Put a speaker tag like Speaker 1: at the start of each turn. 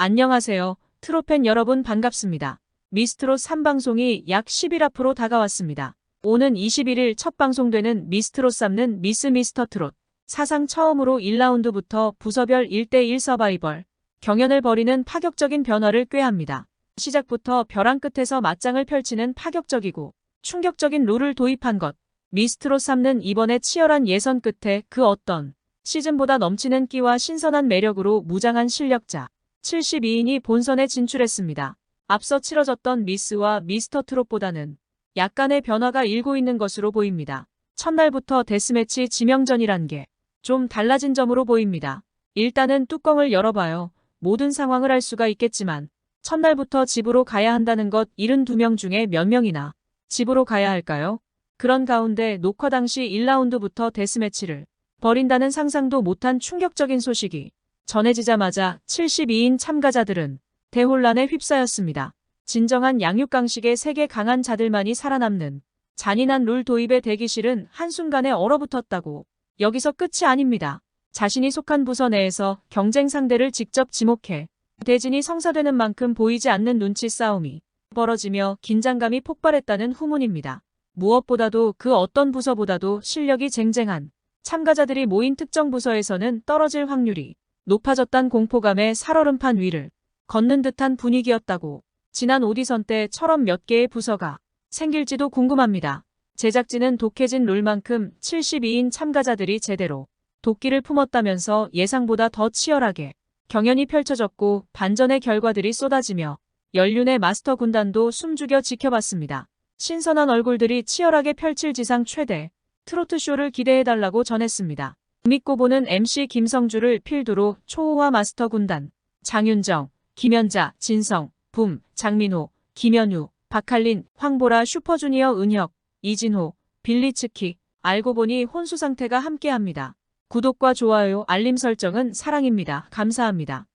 Speaker 1: 안녕하세요. 트로팬 여러분 반갑습니다. 미스트롯 3방송이 약 10일 앞으로 다가왔습니다. 오는 21일 첫 방송되는 미스트롯 삼는 미스 미스터 트롯. 사상 처음으로 1라운드부터 부서별 1대1 서바이벌. 경연을 벌이는 파격적인 변화를 꾀합니다. 시작부터 벼랑 끝에서 맞짱을 펼치는 파격적이고 충격적인 룰을 도입한 것. 미스트롯 삼는 이번에 치열한 예선 끝에 그 어떤 시즌보다 넘치는 끼와 신선한 매력으로 무장한 실력자. 72인이 본선에 진출했습니다. 앞서 치러졌던 미스와 미스터 트롯보다는 약간의 변화가 일고 있는 것으로 보입니다. 첫날부터 데스매치 지명전이란 게 좀 달라진 점으로 보입니다. 일단은 뚜껑을 열어봐요. 모든 상황을 알 수가 있겠지만 첫날부터 집으로 가야 한다는 것 72명 중에 몇 명이나 집으로 가야 할까요? 그런 가운데 녹화 당시 1라운드부터 데스매치를 벌인다는 상상도 못한 충격적인 소식이 전해지자마자 72인 참가자들은 대혼란에 휩싸였습니다. 진정한 양육강식의 세계 강한 자들만이 살아남는 잔인한 룰 도입의 대기실은 한순간에 얼어붙었다고 여기서 끝이 아닙니다. 자신이 속한 부서 내에서 경쟁 상대를 직접 지목해 대진이 성사되는 만큼 보이지 않는 눈치 싸움이 벌어지며 긴장감이 폭발했다는 후문입니다. 무엇보다도 그 어떤 부서보다도 실력이 쟁쟁한 참가자들이 모인 특정 부서에서는 떨어질 확률이 높아졌단 공포감에 살얼음판 위를 걷는 듯한 분위기였다고 지난 오디션 때처럼 몇 개의 부서가 생길지도 궁금합니다. 제작진은 독해진 룰만큼 72인 참가자들이 제대로 도끼를 품었다면서 예상보다 더 치열하게 경연이 펼쳐졌고 반전의 결과들이 쏟아지며 연륜의 마스터 군단도 숨죽여 지켜봤습니다. 신선한 얼굴들이 치열하게 펼칠 지상 최대 트로트쇼를 기대해달라고 전했습니다. 믿고 보는 MC 김성주를 필두로 초호화 마스터 군단, 장윤정, 김연자, 진성, 붐, 장민호, 김현우, 박할린, 황보라 슈퍼주니어 은혁, 이진호, 빌리츠키, 알고 보니 혼수 상태가 함께합니다. 구독과 좋아요, 알림 설정은 사랑입니다. 감사합니다.